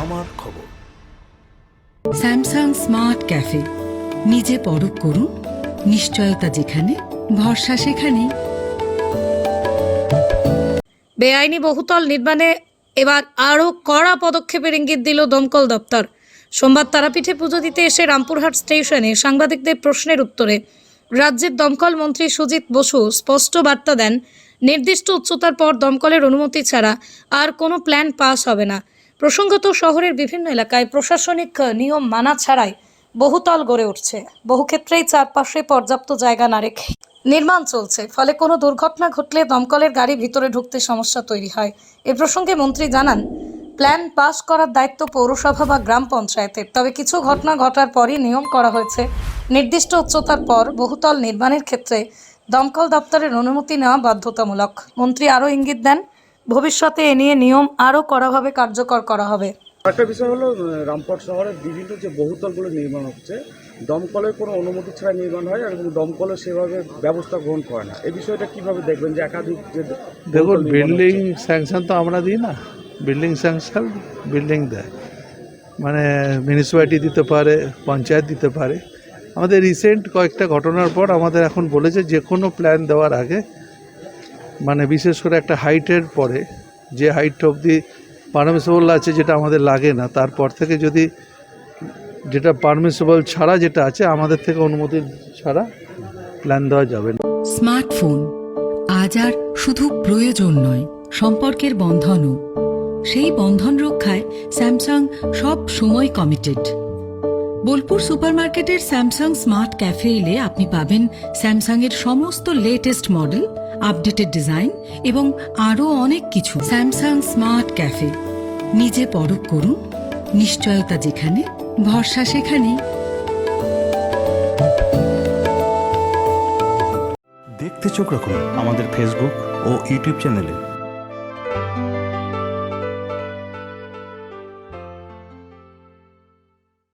আমার খবর। Samsung smart cafe. নিজে পরখ করুন নিশ্চয়তা যেখানে ভরসা সেখানেই। বেআইনি বহুতল নির্মাণে এবার আরও কড়া পদক্ষেপের ইঙ্গিত দিল দমকল দপ্তর। সোমবার তারাপীঠে পুজো দিতে এসে রামপুরহাট স্টেশনে সাংবাদিকদের প্রশ্নের উত্তরে রাজ্যের দমকল মন্ত্রী সুজিত বসু স্পষ্ট বার্তা দেন নির্দিষ্ট উচ্চতার পর দমকলের অনুমতি ছাড়া আর কোনো প্ল্যান পাস হবে না। প্রসঙ্গত, শহরের বিভিন্ন এলাকায় প্রশাসনিক নিয়ম মানা ছাড়াই বহুতল গড়ে উঠছে। বহু ক্ষেত্রেই চারপাশে পর্যাপ্ত জায়গা না রেখে নির্মাণ চলছে। ফলে কোনো দুর্ঘটনা ঘটলে দমকলের গাড়ি ভিতরে ঢুকতে সমস্যা তৈরি হয়। এ প্রসঙ্গে মন্ত্রী জানান, প্ল্যান পাস করার দায়িত্ব পৌরসভা বা গ্রাম পঞ্চায়েতের। তবে কিছু ঘটনা ঘটার পরই নিয়ম করা হয়েছে। নির্দিষ্ট উচ্চতার পর বহুতল নির্মাণের ক্ষেত্রে দমকল দপ্তরের অনুমতি নেওয়া বাধ্যতামূলক। মন্ত্রী আরও ইঙ্গিত দেন ভবিষ্যতে এ নিয়ে নিয়ম আরও কড়াভাবে কার্যকর করা হবে। একটা বিষয় হলো রামপুর শহরের বিভিন্ন যে বহুতলগুলো নির্মাণ হচ্ছে দমকলের কোনো অনুমতি ছাড়া নির্মাণ হয় এবং দমকলের সেভাবে ব্যবস্থা গ্রহণ করে না। এই বিষয়টা কীভাবে দেখবেন যে একাধিক যে দেখুন বিল্ডিং স্যাংশন তো আমরা দিই না। বিল্ডিং স্যাংশন বিল্ডিং দেয়। মানে মিউনিসিপ্যালিটি দিতে পারে পঞ্চায়েত দিতে পারে। আমাদের রিসেন্ট কয়েকটা ঘটনার পর আমাদের এখন বলেছে যে কোনো প্ল্যান দেওয়ার আগে মানে বিশেষ করে একটা হাইটের পরে, যে হাইট অবধি পারমিসেবল আছে যেটা আমাদের লাগে না, তারপর থেকে যদি যেটা পারমিসেবল ছাড়া যেটা আছে, আমাদের থেকে অনুমতি ছাড়া প্ল্যান দেওয়া যাবে না। স্মার্টফোন আজ আর শুধু প্রয়োজন নয়, সম্পর্কের বন্ধনও। সেই বন্ধন রক্ষায় স্যামসাং সব সময় কমিটেড বোলপুর সুপারমার্কেটের স্যামসাং স্মার্ট ক্যাফে এলে আপনি পাবেন স্যামসাং এর সমস্ত লেটেস্ট মডেল আপডেটেড ডিজাইন এবং আরও অনেক কিছু। Samsung smart cafe. নিজে পরখ করুন। নিশ্চয়তা যেখানে, ভরসা সেখানেই। দেখতে চোখ রাখুন আমাদের ফেসবুক ও ইউটিউব চ্যানেলে